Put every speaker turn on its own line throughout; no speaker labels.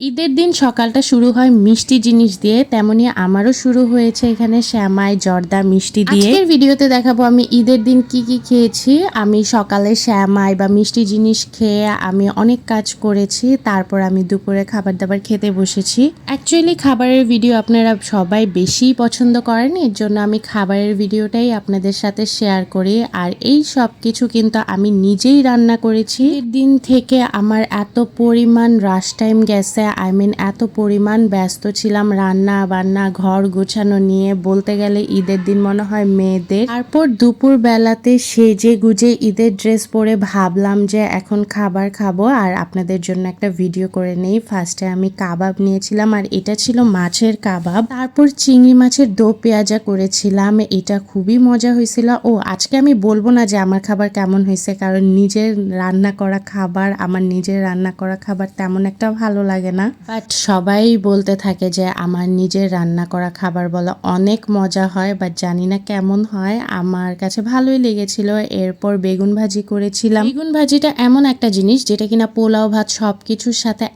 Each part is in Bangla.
ঈদের দিন সকালটা শুরু হয় মিষ্টি জিনিস দিয়ে, তেমনি আমারও শুরু হয়েছে এখানে শ্যামাই, জর্দা মিষ্টি দিয়ে। আজকের ভিডিওতে দেখাবো আমি ঈদের দিন কি কি খেয়েছি। আমি সকালে শ্যামাই বা মিষ্টি জিনিস খেয়ে আমি অনেক কাজ করেছি, তারপর আমি দুপুরে খাবার দাবার খেতে বসেছি। অ্যাকচুয়ালি খাবারের ভিডিও আপনারা সবাই বেশি পছন্দ করেন, এর জন্য আমি খাবারের ভিডিওটাই আপনাদের সাথে শেয়ার করি। আর এই সব কিছু কিন্তু আমি নিজেই রান্না করেছি। দিন থেকে আমার এত পরিমাণ রাশ টাইম গেছে আই মিন, এত পরিমাণ ব্যস্ত ছিলাম, রান্না বান্না, ঘর গোছানো নিয়ে। বলতে গেলে ঈদের দিন মনে হয় মেয়েদের। তারপর দুপুর বেলাতে সেজে গুজে ঈদের ড্রেস পরে ভাবলাম যে এখন খাবার খাব আর আপনাদের জন্য একটা ভিডিও করে নেই। ফার্স্টে আমি কাবাব নিয়েছিলাম আর এটা ছিল মাছের কাবাব। তারপর চিংড়ি মাছের দো পেঁয়াজা করেছিলাম, এটা খুবই মজা হয়েছিল। ও, আজকে আমি বলব না যে আমার খাবার কেমন হয়েছে, কারণ নিজের রান্না করা খাবার, আমার নিজের রান্না করা খাবার তেমন একটা ভালো লাগে না। বাট সবাই বলতে থাকে যে আমার নিজের রান্না করা খাবার বলা অনেক মজা হয় বাট জানি না কেমন হয়। আমার কাছে ভালোই লেগেছিল। এরপর বেগুন ভাজি করেছিলাম। বেগুন ভাজিটা এমন একটা জিনিস যেটা কিনা পোলাও ভাত সব কিছুর সাথে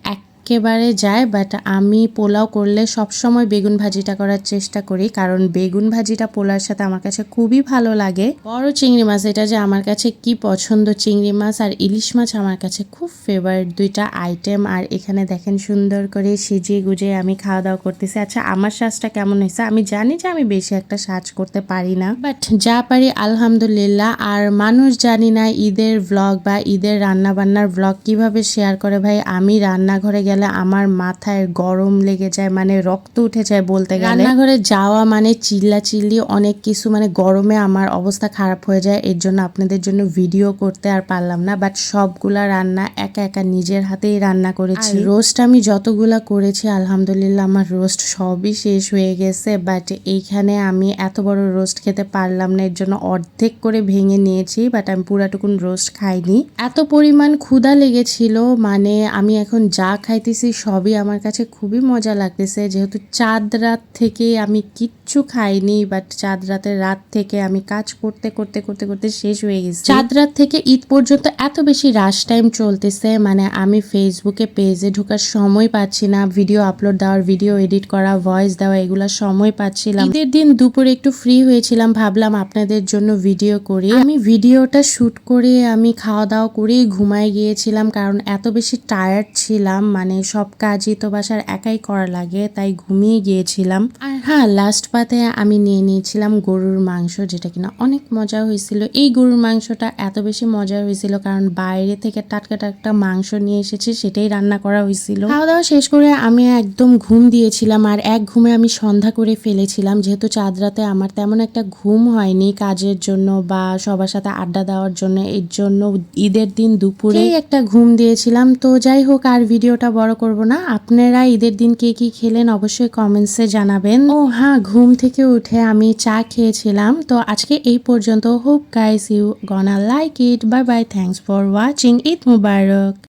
একেবারে যায় বাট আমি পোলাও করলে সব সময় বেগুন ভাজিটা করার চেষ্টা করি, কারণ বেগুন ভাজিটা পোলার সাথে আমার কাছে খুবই ভালো লাগে। বড় চিংড়ি মাছ, এটা যে আমার কাছে কি পছন্দ চিংড়ি মাছ আর ইলিশ মাছ আমার কাছে খুব ফেভারিট দুইটা আইটেম আর এখানে দেখেন সুন্দর করে সিজিয়ে গুজিয়ে আমি খাওয়া দাওয়া করতেছি। আচ্ছা আমার সাজটা কেমন হয়েছে? আমি জানি যে আমি বেশি একটা সাজ করতে পারি না বাট যা পারি আলহামদুলিল্লাহ। আর মানুষ জানি না ঈদের ভ্লগ বা ঈদের রান্না বান্নার ভ্লগ কীভাবে শেয়ার করে ভাই? আমি রান্নাঘরে গেলে আমার মাথায় গরম লেগে যায় মানে রক্ত উঠে যায় বলতে গেলে। রান্নাঘরে যাওয়া মানে চিল্লা চিল্লি অনেক কিছু মানে গরমে আমার অবস্থা খারাপ হয়ে যায় এর জন্য আপনাদের জন্য ভিডিও করতে আর পারলাম না বাট সবগুলা রান্না একা একা নিজের হাতেই রান্না করেছি। রোস্ট আমি যতগুলা করেছি আলহামদুলিল্লাহ আমার রোস্ট সবই শেষ হয়ে গেছে বাট এইখানে আমি এত বড় রোস্ট খেতে পারলাম না এর জন্য অর্ধেক করে ভেঙে নিয়েছি বাট আমি পুরাটুকুন রোস্ট খাইনি। এত পরিমাণ ক্ষুধা লেগেছিল মানে আমি এখন যা খাইতেছি সবই আমার কাছে খুবই মজা লাগতেছে। যেহেতু চাঁদ রাত থেকে আমি কিচ্ছু খাইনি বাট চাঁদ রাতের রাত থেকে আমি কাজ করতে করতে করতে করতে শেষ হয়ে গেছি। চাঁদ রাত থেকে ঈদ পর্যন্ত এত বেশি রাশ টাইম চলতেছে মানে আমি ফেসবুকে পেজে ঢোকার সময় পাচ্ছি না ভিডিও আপলোড দেওয়ার ভিডিও এডিট করা ভয়েস দেওয়া, এগুলো সময় পাচ্ছিলাম। ঈদের দিন দুপুরে একটু ফ্রি হয়েছিলাম, ভাবলাম আপনাদের জন্য ভিডিও করি। আমি ভিডিওটা শুট করে আমি খাওয়া দাওয়া করেই ঘুমায় গিয়েছিলাম, কারণ এত বেশি টায়ার্ড ছিলাম মানে সব কাজই তো বাসার একাই করা লাগে তাই ঘুমিয়ে গিয়েছিলাম। আর হ্যাঁ লাস্ট পাতে আমি নিয়ে নিয়েছিলাম গরুর মাংস যেটা কিনা অনেক মজা হয়েছিল। এই গরুর মাংসটা এত বেশি মজা হয়েছিল কারণ বাইরে থেকে টাটকা টাটকা মাংস নিয়ে এসেছে সেটাই রান্না করা হয়েছিল। খাওয়া দাওয়া শেষ করে আমি একদম ঘুম দিয়েছিলাম আর এক ঘুমে আমি সন্ধ্যা করে ফেলেছিলাম যেহেতু চাঁদ রাতে আমার তেমন একটা ঘুম হয়নি কাজের জন্য বা সবার সাথে আড্ডা দেওয়ার জন্য এর জন্য ঈদের দিন দুপুরে একটা ঘুম দিয়েছিলাম। তো যাই হোক আর ভিডিওটা বড় করব না। আপনারা ঈদের দিন কে কি খেলেন অবশ্যই কমেন্টসে জানাবেন। ও হ্যাঁ ঘুম থেকে উঠে আমি চা খেয়েছিলাম। তো আজকে এই পর্যন্ত। Hope guys you gonna like it bye bye thanks for watching it Mubarak.